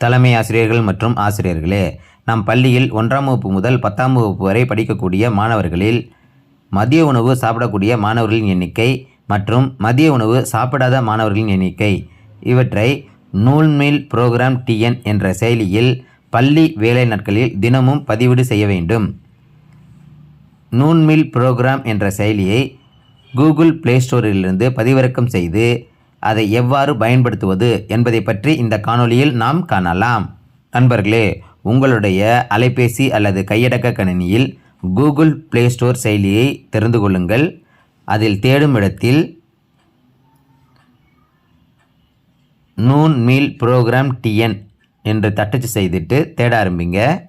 தலைமை ஆசிரியர்கள் மற்றும் ஆசிரியர்களே நம் பள்ளியில் ஒன்றாம் வகுப்பு முதல் பத்தாம் வகுப்பு வரை படிக்கக்கூடிய மாணவர்களில் மதிய உணவு சாப்பிடக்கூடிய மாணவர்களின் எண்ணிக்கை மற்றும் மதிய உணவு சாப்பிடாத மாணவர்களின் எண்ணிக்கை. இவற்றை நூல்மில் புரோகிராம் டிஎன் என்ற செயலியில் பள்ளி வேலை நாட்களில் தினமும் பதிவிடு செய்ய வேண்டும். நூன்மில் புரோகிராம் என்ற செயலியை கூகுள் பிளே ஸ்டோரிலிருந்து பதிவிறக்கம் செய்து அதை எவ்வாறு பயன்படுத்துவது என்பதை பற்றி இந்த காணொளியில் நாம் காணலாம். நண்பர்களே உங்களுடைய அலைபேசி அல்லது கையடக்க கணினியில் கூகுள் ப்ளே ஸ்டோர் செயலியை தெரிந்து கொள்ளுங்கள். அதில் தேடும் இடத்தில் நூன் மீல் ப்ரோக்ராம் டிஎன் என்று தட்டச்சு செய்துட்டு தேட ஆரம்பிங்க.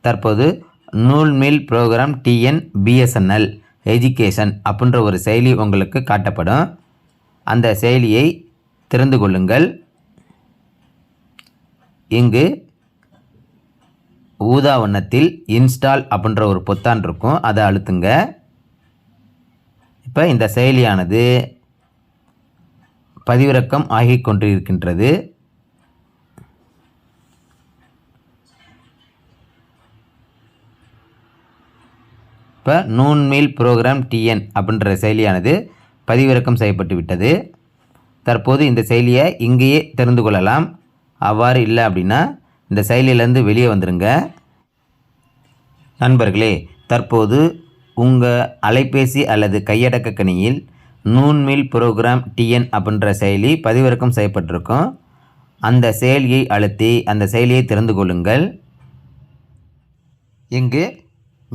தற்போது noon meal programme TN BSNL education அப்படின்ற ஒரு செயலி உங்களுக்கு காட்டப்படும். அந்த செயலியை திறந்து கொள்ளுங்கள். இங்கு ஊதா வண்ணத்தில் இன்ஸ்டால் அப்படின்ற ஒரு பொத்தான் இருக்கும். அதை அழுத்துங்க. இப்போ இந்த செயலியானது பதிவிறக்கம் ஆகி கொண்டிருக்கின்றது. இப்போ நூன் மீல் ப்ரோக்ராம் டிஎன் அப்படின்ற செயலியானது பதிவிறக்கம் செய்யப்பட்டு விட்டது. தற்போது இந்த செயலியை இங்கேயே தெரிந்து கொள்ளலாம். அவ்வாறு இல்லை அப்படின்னா இந்த செயலியிலேருந்து வெளியே வந்துடுங்க நண்பர்களே தற்போது உங்கள் அலைபேசி அல்லது கையடக்க கணியில் நூன்மில் ப்ரோக்ராம் டிஎன் அப்படின்ற செயலி பதிவிறக்கம் செய்யப்பட்டிருக்கும். அந்த செயலியை அழுத்தி அந்த செயலியை திறந்து கொள்ளுங்கள். இங்கு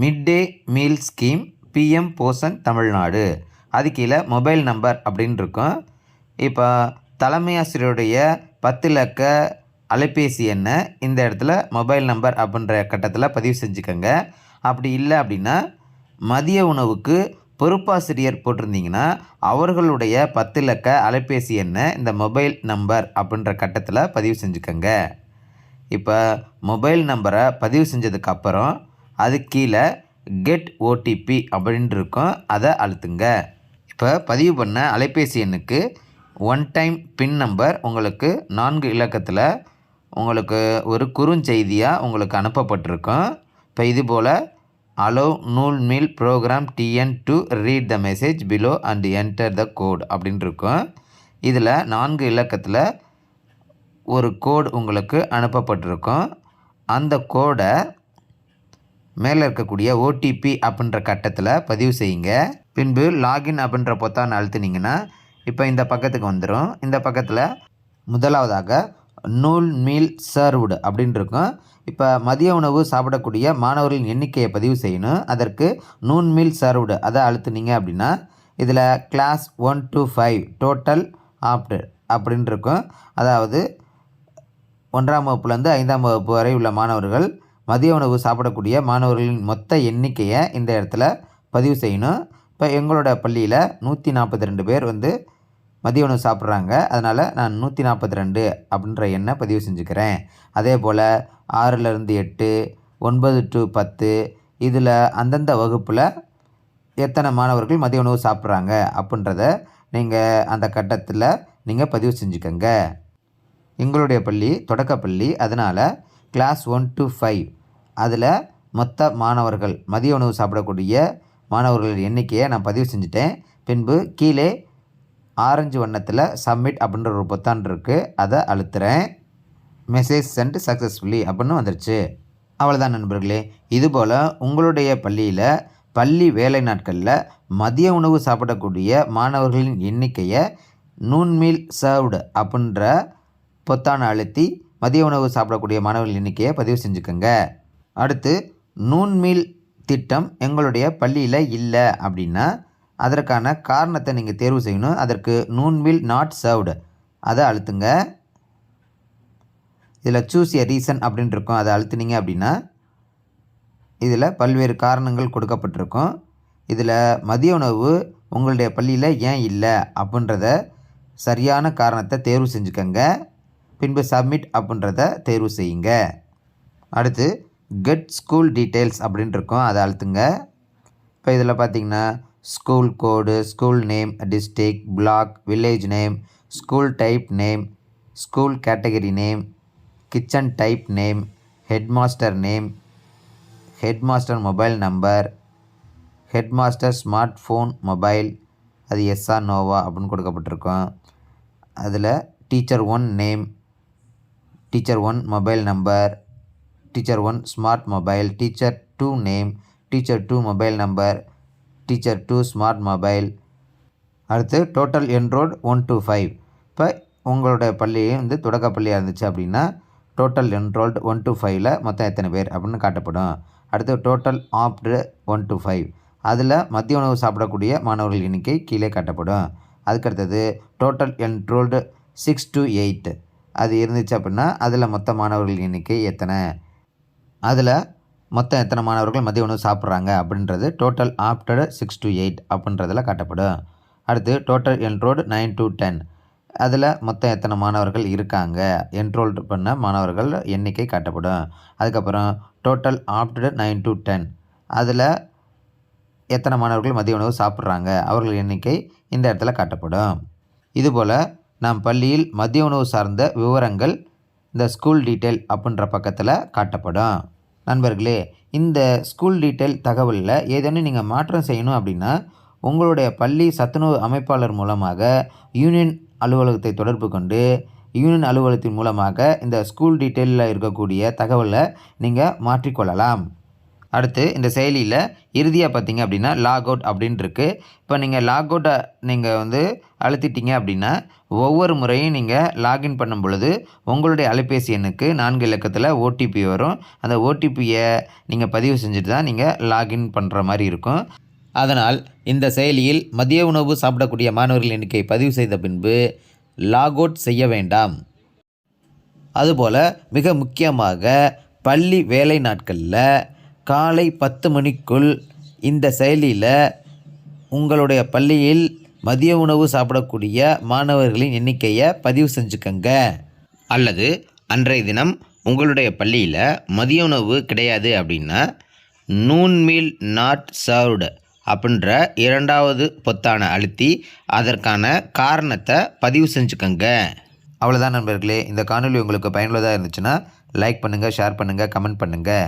mid day meal scheme PM Poshan Tamil Nadu அது கீழே மொபைல் நம்பர் அப்படின்னு இருக்கும். இப்போ தலைமை ஆசிரியருடைய பத்து இலக்க அலைபேசி எண்ணை இந்த இடத்துல மொபைல் நம்பர் அப்படின்ற கட்டத்தில் பதிவு செஞ்சுக்கோங்க. அப்படி இல்லை அப்படின்னா மதிய உணவுக்கு பொறுப்பாசிரியர் போட்டிருந்தீங்கன்னா அவர்களுடைய பத்து இலக்க அலைபேசி எண்ணை இந்த மொபைல் நம்பர் அப்படின்ற கட்டத்தில் பதிவு செஞ்சுக்கோங்க. இப்போ மொபைல் நம்பரை பதிவு செஞ்சதுக்கப்புறம் அது கீழே கெட் ஓடிபி அப்படின்ட்டு இருக்கும் அதை அழுத்துங்க. இப்போ பதிவு பண்ண அலைபேசி எண்ணுக்கு ஒன் டைம் பின் நம்பர் உங்களுக்கு நான்கு இலக்கத்தில் உங்களுக்கு ஒரு குறுஞ்செய்தியாக உங்களுக்கு அனுப்பப்பட்டிருக்கும். இப்போ இது போல் allow noon meal programme TN to read the message below and enter the code அப்படின்ட்டு இருக்கும் இதில் நான்கு இலக்கத்தில் ஒரு கோடு உங்களுக்கு அனுப்பப்பட்டிருக்கும். அந்த கோடை மேலே இருக்கக்கூடிய ஓடிபி அப்படின்ற கட்டத்தில் பதிவு செய்யுங்க. பின்பு லாகின் அப்படின்ற பொத்தான் அழுத்துனீங்கன்னா இப்போ இந்த பக்கத்துக்கு வந்துடும் இந்த பக்கத்தில் முதலாவதாக நூல் மீல் சர்வ்டு அப்படின்னு இருக்கும். இப்போ மதிய உணவு சாப்பிடக்கூடிய மாணவர்களின் எண்ணிக்கையை பதிவு செய்யணும். அதற்கு நூன் மீல் சர்வ்டு அதை அழுத்துனீங்க அப்படின்னா இதில் class one to five total opted அப்படின்னு இருக்கும். அதாவது ஒன்றாம் வகுப்புலேருந்து ஐந்தாம் வகுப்பு வரை உள்ள மாணவர்கள் மதிய உணவு சாப்பிடக்கூடிய மாணவர்களின் மொத்த எண்ணிக்கையை இந்த இடத்துல பதிவு செய்யணும். இப்போ எங்களோட பள்ளியில் நூற்றி நாற்பத்தி ரெண்டு பேர் வந்து மதிய உணவு சாப்பிட்றாங்க. அதனால் நான் நூற்றி நாற்பத்தி ரெண்டு அப்படின்ற எண்ணை பதிவு செஞ்சுக்கிறேன். அதே போல் ஆறுலேருந்து எட்டு ஒன்பது டு பத்து இதில் அந்தந்த வகுப்பில் எத்தனை மாணவர்கள் மதிய உணவு சாப்பிட்றாங்க அப்படின்றத நீங்கள் அந்த கட்டத்தில் நீங்கள் பதிவு செஞ்சுக்கோங்க. எங்களுடைய பள்ளி தொடக்கப்பள்ளி அதனால் கிளாஸ் ஒன் டு ஃபைவ் அதில் மொத்த மாணவர்கள் மதிய உணவு சாப்பிடக்கூடிய மாணவர்கள் எண்ணிக்கையை நான் பதிவு செஞ்சுட்டேன். பின்பு கீழே ஆரஞ்சு வண்ணத்தில் சப்மிட் அப்படின்ற ஒரு பொத்தான் இருக்குது அதை அழுத்துறேன். மெசேஜ் சென்ட் சக்ஸஸ்ஃபுல்லி அப்படின்னு வந்துருச்சு. அவ்வளோதான் நண்பர்களே. இதுபோல் உங்களுடைய பள்ளியில் பள்ளி வேலை நாட்களில் மதிய உணவு சாப்பிடக்கூடிய மாணவர்களின் எண்ணிக்கையை நூன்மீல் சர்வ்டு அப்படின்ற பொத்தானை அழுத்தி மதிய உணவு சாப்பிடக்கூடிய மாணவர்கள் எண்ணிக்கையை பதிவு செஞ்சுக்கோங்க. அடுத்து நூன்மீல் திட்டம் எங்களுடைய பள்ளியில் இல்லை அப்படின்னா அதற்கான காரணத்தை நீங்கள் தேர்வு செய்யணும். அதற்கு நூன்மீல் நாட் சர்வ்டு அதை அழுத்துங்க. இதில் சூஸ் எ ரீசன் அப்படின்னு இருக்கும். அதை அழுத்துனீங்க அப்படின்னா இதில் பல்வேறு காரணங்கள் கொடுக்கப்பட்டிருக்கும். இதில் மதிய உணவு உங்களுடைய பள்ளியில் ஏன் இல்லை அப்படின்றத சரியான காரணத்தை தேர்வு செஞ்சுக்கோங்க. பின்பு சப்மிட் அப்படின்றத தேர்வு செய்யுங்க. அடுத்து கெட் ஸ்கூல் டீட்டெயில்ஸ் அப்படின்னு இருக்கும். அதை அழுத்துங்க. இப்போ இதில் பார்த்தீங்கன்னா school code school name district block village name school type name school category name kitchen type name head master name headmaster mobile number headmaster smart phone mobile அது எஸ்ஆர் நோவா அப்படின்னு கொடுக்கப்பட்டிருக்கும். அதில் teacher one name teacher one mobile number teacher one smart mobile teacher two name teacher two mobile number teacher two smart mobile அடுத்து total enrolled one two five இப்போ உங்களுடைய பள்ளி வந்து தொடக்க பள்ளியாக இருந்துச்சு அப்படின்னா டோட்டல் என்ரோல்டு ஒன் டூ ஃபைவ்ல மொத்தம் எத்தனை பேர் அப்படின்னு காட்டப்படும். அடுத்து total opted one to five அதில் மதிய உணவு சாப்பிடக்கூடிய மாணவர்கள் எண்ணிக்கை கீழே காட்டப்படும். அதுக்கடுத்தது total enrolled six to eight அது இருந்துச்சு அப்படின்னா அதில் மொத்த மாணவர்கள் எண்ணிக்கை எத்தனை? அதில் மொத்தம் எத்தனை மாணவர்கள் மதிய உணவு சாப்பிட்றாங்க அப்படின்றது total opted six to eight அப்படின்றதில் காட்டப்படும். அடுத்து total enrolled nine to ten அதில் மொத்தம் எத்தனை மாணவர்கள் இருக்காங்க? என்ரோல்டு பண்ண மாணவர்கள் எண்ணிக்கை காட்டப்படும். அதுக்கப்புறம் total opted nine to ten அதில் எத்தனை மாணவர்கள் மதிய உணவு சாப்பிட்றாங்க? அவர்கள் எண்ணிக்கை இந்த இடத்துல காட்டப்படும். இதுபோல் நாம் பள்ளியில் மதிய உணவு சார்ந்த விவரங்கள் இந்த ஸ்கூல் டீட்டெயில் அப்படின்ற பக்கத்தில் காட்டப்படும். நண்பர்களே இந்த ஸ்கூல் டீட்டெயில் தகவலில் ஏதேனும் நீங்கள் மாற்றம் செய்யணும் அப்படின்னா உங்களுடைய பள்ளி சத்துணவு அமைப்பாளர் மூலமாக யூனியன் அலுவலகத்தை தொடர்பு கொண்டு யூனியன் அலுவலகத்தின் மூலமாக இந்த ஸ்கூல் டீட்டெயிலில் இருக்கக்கூடிய தகவலை நீங்கள் மாற்றிக்கொள்ளலாம். அடுத்து இந்த செயலியில் இறுதியாக பார்த்தீங்க அப்படின்னா லாக் அவுட் அப்படின்னு இப்போ நீங்கள் லாக் அவுட்டை நீங்கள் வந்து அழுத்திட்டீங்க அப்படின்னா ஒவ்வொரு முறையும் நீங்கள் லாகின் பண்ணும் பொழுது உங்களுடைய அலைபேசி எண்ணுக்கு நான்கு இலக்கத்தில் ஓடிபி வரும். அந்த ஓடிபியை நீங்கள் பதிவு செஞ்சுட்டு தான் நீங்கள் லாகின் பண்ணுற மாதிரி இருக்கும். அதனால் இந்த செயலியில் மதிய உணவு சாப்பிடக்கூடிய மாணவர்கள் எண்ணிக்கை பதிவு செய்த பின்பு லாக் அவுட் செய்ய வேண்டாம். அதுபோல் மிக முக்கியமாக பள்ளி வேலை நாட்களில் காலை பத்து மணிக்குள் இந்த செயலியில் உங்களுடைய பள்ளியில் மதிய உணவு சாப்பிடக்கூடிய மாணவர்களின் எண்ணிக்கையை பதிவு செஞ்சுக்கங்க. அல்லது அன்றைய தினம் உங்களுடைய பள்ளியில் மதிய உணவு கிடையாது அப்படின்னா நூன் மீல் நாட் சர்வ்டு அப்படின்ற இரண்டாவது பொத்தானை அழுத்தி அதற்கான காரணத்தை பதிவு செஞ்சுக்கங்க. அவ்வளோதான் நண்பர்களே. இந்த காணொளி உங்களுக்கு பயனுள்ளதாக இருந்துச்சுன்னா லைக் பண்ணுங்கள் ஷேர் பண்ணுங்கள் கமெண்ட் பண்ணுங்கள்